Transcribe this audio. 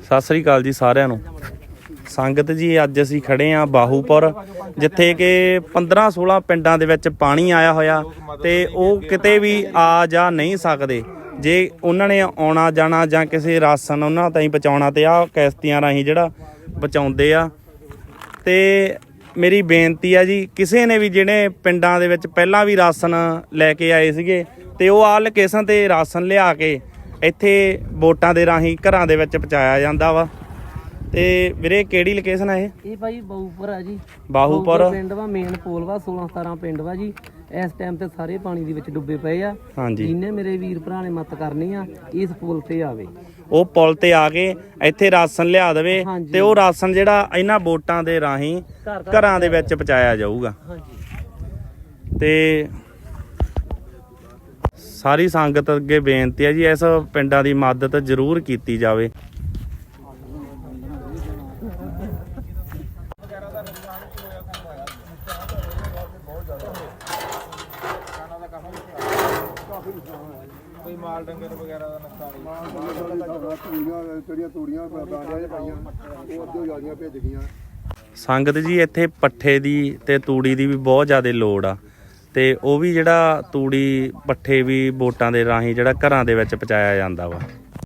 ਸਤਿ ਸ੍ਰੀ ਅਕਾਲ ਜੀ ਸਾਰਿਆਂ ਨੂੰ। ਸੰਗਤ ਜੀ, ਅੱਜ ਅਸੀਂ ਖੜੇ ਆ ਬਾਹੂਪੁਰ, ਜਿੱਥੇ ਕਿ 15 16 ਪਿੰਡਾਂ ਦੇ ਵਿੱਚ ਪਾਣੀ ਆਇਆ ਹੋਇਆ ਤੇ ਉਹ ਕਿਤੇ ਵੀ ਆ ਜਾ ਨਹੀਂ ਸਕਦੇ। ਜੇ ਉਹਨਾਂ ਨੇ ਆਉਣਾ ਜਾਣਾ ਜਾਂ ਕਿਸੇ ਰਾਸ਼ਨ ਉਹਨਾਂ ਤਾਈਂ ਪਹੁੰਚਾਉਣਾ ਤੇ ਆ ਕਿਸ਼ਤੀਆਂ ਰਾਹੀਂ ਜਿਹੜਾ ਪਹੁੰਚਾਉਂਦੇ ਆ। ਤੇ ਮੇਰੀ ਬੇਨਤੀ ਆ ਜੀ, ਕਿਸੇ ਨੇ ਵੀ ਜਿਹੜੇ ਪਿੰਡਾਂ ਦੇ ਵਿੱਚ ਪਹਿਲਾਂ ਵੀ ਰਾਸ਼ਨ ਲੈ ਕੇ ਆਏ ਸੀਗੇ ਤੇ ਉਹ ਆ ਲੋਕੇਸ਼ਨ ਤੇ ਰਾਸ਼ਨ ਲਿਆ ਕੇ ਇੱਥੇ ਵੋਟਾਂ ਦੇ ਰਾਹੀਂ ਘਰਾਂ ਦੇ ਵਿੱਚ ਪਹੁੰਚਾਇਆ ਜਾਂਦਾ ਵਾ। ਤੇ ਵੀਰੇ ਕਿਹੜੀ ਲੋਕੇਸ਼ਨ ਆ ਇਹ? ਇਹ ਭਾਈ ਬਾਹੂਪੁਰ ਆ ਜੀ। ਬਾਹੂਪੁਰ ਪਿੰਡ ਵਾ ਮੇਨ ਪੋਲ ਵਾ 16 17 ਪਿੰਡ ਵਾ ਜੀ। ਇਸ ਟਾਈਮ ਤੇ ਸਾਰੇ ਪਾਣੀ ਦੇ ਵਿੱਚ ਡੁੱਬੇ ਪਏ ਆ। ਹਾਂਜੀ। ਜਿੰਨੇ ਮੇਰੇ ਵੀਰ ਭਰਾ ਨੇ ਮਤ ਕਰਨੀ ਆ ਇਸ ਪੁਲ ਤੇ ਆਵੇ। ਉਹ ਪੁਲ ਤੇ ਆ ਕੇ ਇੱਥੇ ਰਾਸ਼ਨ ਲਿਆ ਦੇਵੇ। ਤੇ ਉਹ ਰਾਸ਼ਨ ਜਿਹੜਾ ਇਹਨਾਂ ਵੋਟਾਂ ਦੇ ਰਾਹੀਂ ਘਰ ਘਰਾਂ ਦੇ ਵਿੱਚ ਪਹੁੰਚਾਇਆ ਜਾਊਗਾ। ਹਾਂਜੀ। ਤੇ ਸਾਰੀ ਸੰਗਤ ਅੱਗੇ ਬੇਨਤੀ ਹੈ ਜੀ ਇਸ ਪਿੰਡਾਂ ਦੀ ਮਦਦ ਜ਼ਰੂਰ ਕੀਤੀ ਜਾਵੇ। ਕੋਈ ਮਾਲ ਡੰਗਰ ਵਗੈਰਾ ਦਾ ਨੁਕਸਾਨ ਤੂੜੀਆਂ ਜਿਹੜੀਆਂ ਤੂੜੀਆਂ ਬਾਂਡਿਆਂ ਚ ਪਾਈਆਂ ਉਹ ਅੱਧੇ ਜਾਲੀਆਂ ਭੇਜ ਗਈਆਂ। ਸੰਗਤ ਜੀ ਇੱਥੇ ਪੱਠੇ ਦੀ ਤੇ ਤੂੜੀ ਦੀ ਵੀ ਬਹੁਤ ਜ਼ਿਆਦਾ ਲੋੜ ਆ। ਤੇ ਉਹ ਵੀ ਜਿਹੜਾ ਤੂੜੀ ਪੱਠੇ ਵੀ ਵੋਟਾਂ ਦੇ ਰਾਹੀਂ ਜਿਹੜਾ ਘਰਾਂ ਦੇ ਵਿੱਚ ਪਹੁੰਚਾਇਆ ਜਾਂਦਾ ਵਾ।